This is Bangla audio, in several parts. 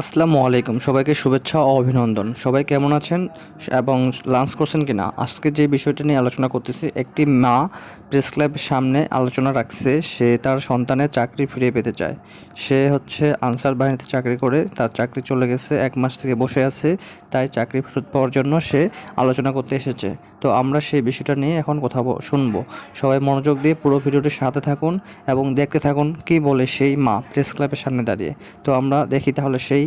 আসসালামু আলাইকুম, সবাইকে শুভেচ্ছা ও অভিনন্দন। সবাই কেমন আছেন এবং লাঞ্চ করছেন কিনা? আজকে যে বিষয়টা নিয়ে আলোচনা করতেছি, একটি মা প্রেস ক্লাবের সামনে আলোচনা রাখছে, সে তার সন্তানের চাকরি ফিরিয়ে পেতে চায়। সে হচ্ছে আনসার বাহিনীতে চাকরি করে, তার চাকরি চলে গেছে, এক মাস থেকে বসে আছে, তাই চাকরি ফেরত পাওয়ার জন্য সে আলোচনা করতে এসেছে। তো আমরা সেই বিষয়টা নিয়ে এখন কথা শুনব। সবাই মনোযোগ দিয়ে পুরো ভিডিওটির সাথে থাকুন এবং দেখতে থাকুন কি বলে সেই মা প্রেস ক্লাবের সামনে দাঁড়িয়ে। তো আমরা দেখি তাহলে সেই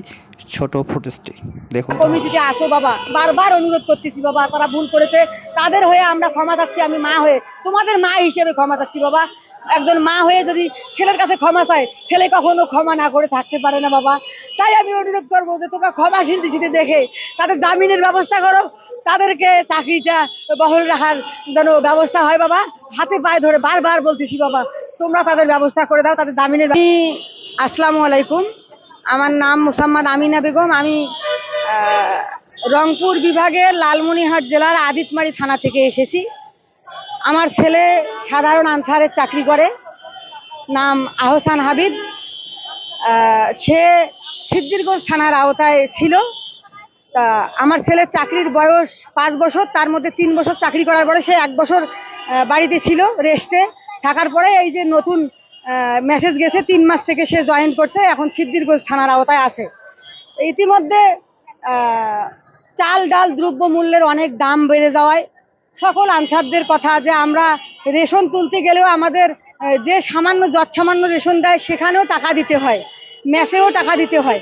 ছোট ফুটেজটি দেখুন। কমিটিতে আসো বাবা বারবার অনুরোধ করতেছি বাবা তারা ভুল করেছে। তাদের হয়ে আমরা ক্ষমা চাচ্ছি আমি মা হয়ে। তোমাদের মা হিসেবে ক্ষমা চাচ্ছি বাবা। একজন মা হয়ে যদি ছেলের কাছে ক্ষমা চায় ছেলে কখনো ক্ষমা না করে থাকতে পারে না বাবা। তাই আমি অনুরোধ করব যে তোমরা ক্ষমাশীল দৃষ্টিতে দেখে তাদের জামিনের ব্যবস্থা করো। তাদেরকে চাকরিটা বহল রাখার যেন ব্যবস্থা হয় বাবা। হাতে পায়ে ধরে বারবার বলতেছি বাবা তোমরা তাদের ব্যবস্থা করে দাও তাদের জামিনের আসসালামু আলাইকুম। আমার নাম মুসাম্মদ আমিনা বেগম। আমি রংপুর বিভাগের লালমনিরহাট জেলার আদিতমারি থানা থেকে এসেছি। আমার ছেলে সাধারণ আনসারের চাকরি করে। নাম আহসান হাবিব। সে সিদ্দিরগঞ্জ থানার আওতায় ছিল। তা, আমার ছেলের চাকরির বয়স পাঁচ বছর, তার মধ্যে তিন বছর চাকরি করার পরে সে এক বছর বাড়িতে ছিল রেস্টে। থাকার পরে এই যে নতুন মেসেজ গেছে, তিন মাস থেকে সে জয়েন করছে, এখন সিদ্দিরগঞ্জ থানার আওতায় আছে। ইতিমধ্যে চাল ডাল দ্রব্য মূল্যের অনেক দাম বেড়ে যাওয়ায় সকল আনসারদের কথা যে আমরা রেশন তুলতে গেলেও আমাদের যে সামান্য, যৎসামান্য রেশন দেয়, সেখানেও টাকা দিতে হয়। মেসেও টাকা দিতে হয়।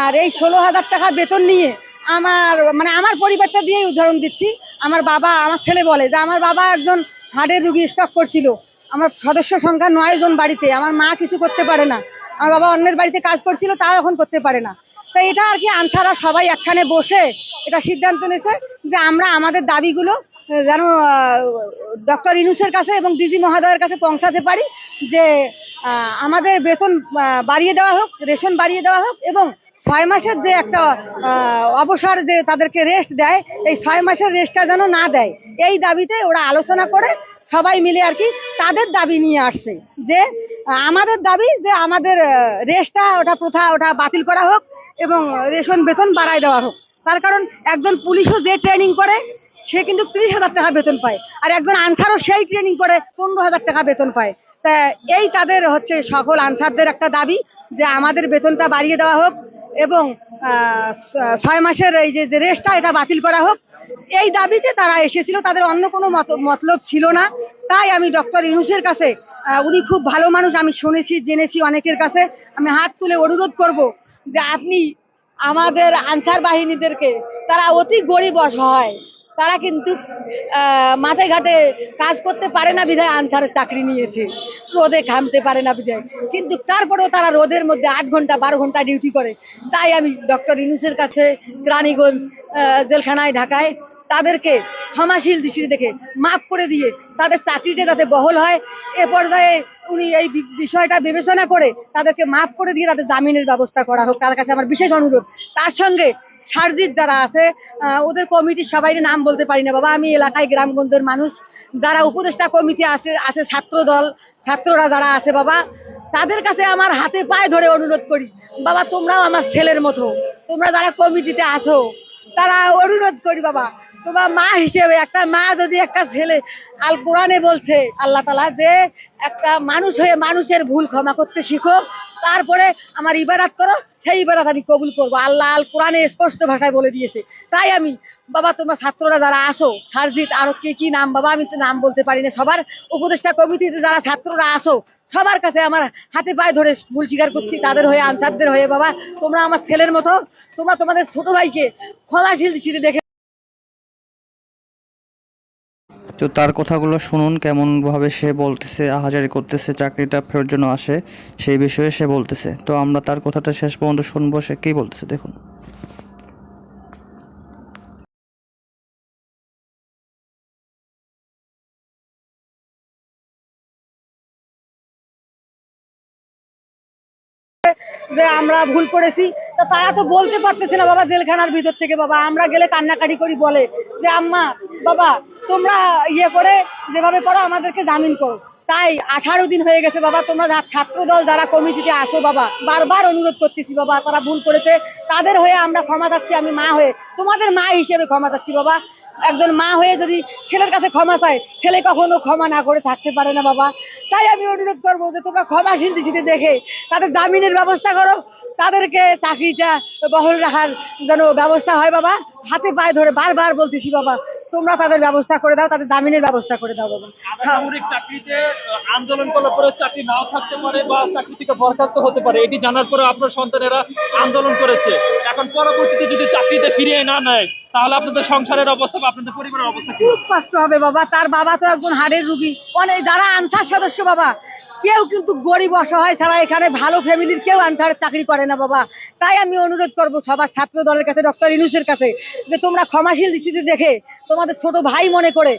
আর এই ষোলো হাজার টাকা বেতন নিয়ে আমার মানে আমার পরিবারটা দিয়েই উদাহরণ দিচ্ছি। আমার বাবা, আমার ছেলে বলে যে, আমার বাবা একজন হার্টের রুগী স্টক করছিল। আমার সদস্য সংখ্যা নয় জন বাড়িতে, আমার মা কিছু করতে পারে না। আমার বাবা অন্যের বাড়িতে কাজ করছিল, তাও এখন করতে পারে না। তো এটা আর কি আনসাররা সবাই একখানে বসে এটা সিদ্ধান্ত নিয়েছে যে আমরা আমাদের দাবিগুলো যেন ডক্টর ইনুসের কাছে এবং ডিজি মহোদয়ের কাছে পৌঁছাতে পারি যে আমাদের বেতন বাড়িয়ে দেওয়া হোক, রেশন বাড়িয়ে দেওয়া হোক এবং ছয় মাসের যে একটা অবসর যে তাদেরকে রেস্ট দেয়, এই ছয় মাসের রেস্টটা যেন না দেয়। এই দাবিতে ওরা আলোচনা করে সবাই মিলে আর কি তাদের দাবি নিয়ে আসছে যে, আমাদের দাবি যে আমাদের রেস্টটা ওটা প্রথা ওটা বাতিল করা হোক এবং রেশন বেতন বাড়ায় দেওয়া হোক। তার কারণ একজন পুলিশও যে ট্রেনিং করে, সে কিন্তু তিরিশ হাজার টাকা বেতন পায়। আর একজন আনসারও সেই ট্রেনিং করে পনেরো হাজার টাকা বেতন পায়। তা এই তাদের হচ্ছে সকল আনসারদের একটা দাবি যে আমাদের বেতনটা বাড়িয়ে দেওয়া হোক। এবং ছয় মাসের এই যে রেস্টটা এটা বাতিল করা হোক, এই দাবিতে তারা এসেছিল, তাদের অন্য কোনো মতলব ছিল না। তাই আমি ডক্টর ইনুসের কাছে উনি খুব ভালো মানুষ, আমি শুনেছি, জেনেছি অনেকের কাছে, আমি হাত তুলে অনুরোধ করব যে আপনি আমাদের আনসার বাহিনীদেরকে, তারা অতি গরিব অসহায় তারা কিন্তু মাঠে ঘাটে কাজ করতে পারে না বিধায় আনসারের চাকরি নিয়েছে। রোদে ঘামতে পারে না বিধায়। কিন্তু তারপরেও তারা রোদের মধ্যে আট ঘণ্টা, বারো ঘণ্টা ডিউটি করে। তাই আমি ডক্টর ইনুসের কাছে, রানীগঞ্জ জেলখানায়, ঢাকায় তাদেরকে ক্ষমাশীল দৃষ্টিতে দেখে মাফ করে দিয়ে তাদের চাকরিটা যাতে বহল হয়, এ পর্যায়ে উনি এই বিষয়টা বিবেচনা করে তাদেরকে মাফ করে দিয়ে তাদের জামিনের ব্যবস্থা করা হোক। তার কাছে আমার বিশেষ অনুরোধ। তার সঙ্গে সার্জিত যারা আছে ওদের কমিটির সবাই নাম বলতে পারি না বাবা। আমি এলাকায় গ্রামগঞ্জের মানুষ। যারা উপদেষ্টা কমিটি আছে আছে ছাত্র দল, ছাত্ররা যারা আছে বাবা, তাদের কাছে আমার হাতে পায়ে ধরে অনুরোধ করি। বাবা, তোমরাও আমার ছেলের মতো, তোমরা যারা কমিটিতে আছো, তারা অনুরোধ করি বাবা, তোমার মা হিসেবে একটা মা যদি একটা ছেলে আল কোরআনে বলছে, আল্লাহ তালা যে একটা মানুষ হয়ে মানুষের ভুল ক্ষমা করতে শিখো তারপরে আমার ইবাদত করো, সেই ইবাদত আমি কবুল করব। আল্লাহ আল কোরআনে স্পষ্ট ভাষায় বলে দিয়েছে। তাই আমি, বাবা, তোমরা ছাত্ররা যারা আসো সারজিৎ, আরও কি কি নাম, বাবা, আমি তো নাম বলতে পারি না, সবার উপদেষ্টা কমিটিতে যারা ছাত্ররা আসো সবার কাছে আমার হাতে পায়ে ধরে ভুল স্বীকার করছি, তাদের হয়ে, আনসারদের হয়ে, বাবা, তোমরা আমার ছেলের মতো, তোমরা তোমাদের ছোট ভাইকে ক্ষমাশীল দৃষ্টিতে দেখে তো তার কথাগুলো শুনুন, কেমনভাবে সে বলতেছে আহাজারি করতেছে, চাকরিটা ফেরত জন্য আসে, সেই বিষয়ে সে বলতেছে। তো আমরা তার কথাটা শেষ পর্যন্ত শুনব, সে কী বলতেছে, দেখুন। যে আমরা ভুল করেছি, তা তারা তো বলতে পারতেছে না, বাবা, জেলখানার ভিতর থেকে, বাবা। আমরা গেলে কান্নাকাটি করি, বলে। যে আম্মা, বাবা তোমরা ইয়ে করে যেভাবে করো, আমাদেরকে জামিন করো। তাই আঠারো দিন হয়ে গেছে বাবা, তোমরা ছাত্র দল যারা কমিটিতে আসো বাবা, বারবার অনুরোধ করতেছি বাবা, তারা ভুল করেছে। তাদের হয়ে আমরা ক্ষমা চাচ্ছি, আমি মা হয়ে। তোমাদের মা হিসেবে ক্ষমা চাচ্ছি বাবা। একজন মা হয়ে যদি ছেলের কাছে ক্ষমা চায়, ছেলে কখনো ক্ষমা না করে থাকতে পারে না বাবা। তাই আমি অনুরোধ করব যে তোমরা ক্ষমাশীল দৃষ্টিতে দেখে, তাদের জামিনের ব্যবস্থা করো। তাদেরকে চাকরিটা বহল রাখার যেন ব্যবস্থা হয় বাবা। হাতে পায়ে ধরে বারবার বলতেছি বাবা তোমরা তাদের ব্যবস্থা করে দাও তাদের জামিনের ব্যবস্থা করে দাও বাবা। সামরিক চাকরিতে আন্দোলন করার পরে চাকরি নাও থাকতে পারে বা চাকরি থেকে বরখাস্ত হতে পারে এটি জানার পরে আপনার সন্তানেরা আন্দোলন করেছে। এখন পরবর্তীতে যদি চাকরিতে ফিরিয়ে না নেয় তাহলে আপনাদের সংসারের অবস্থা বা আপনাদের পরিবারের অবস্থা খুব কষ্ট হবে বাবা তার বাবা তো একজন হাড়ের রুগী। অনেক যারা আনসার সদস্য বাবা কেউ কিন্তু গরিব অসহায় ছাড়া এখানে ভালো ফ্যামিলির কেউ আনসার চাকরি করে না বাবা। তাই আমি অনুরোধ করব সবার ছাত্র দলের কাছে ডক্টর ইনুসের কাছে, যে তোমরা ক্ষমাশীল দৃষ্টিতে দেখে তোমাদের ছোট ভাই মনে করে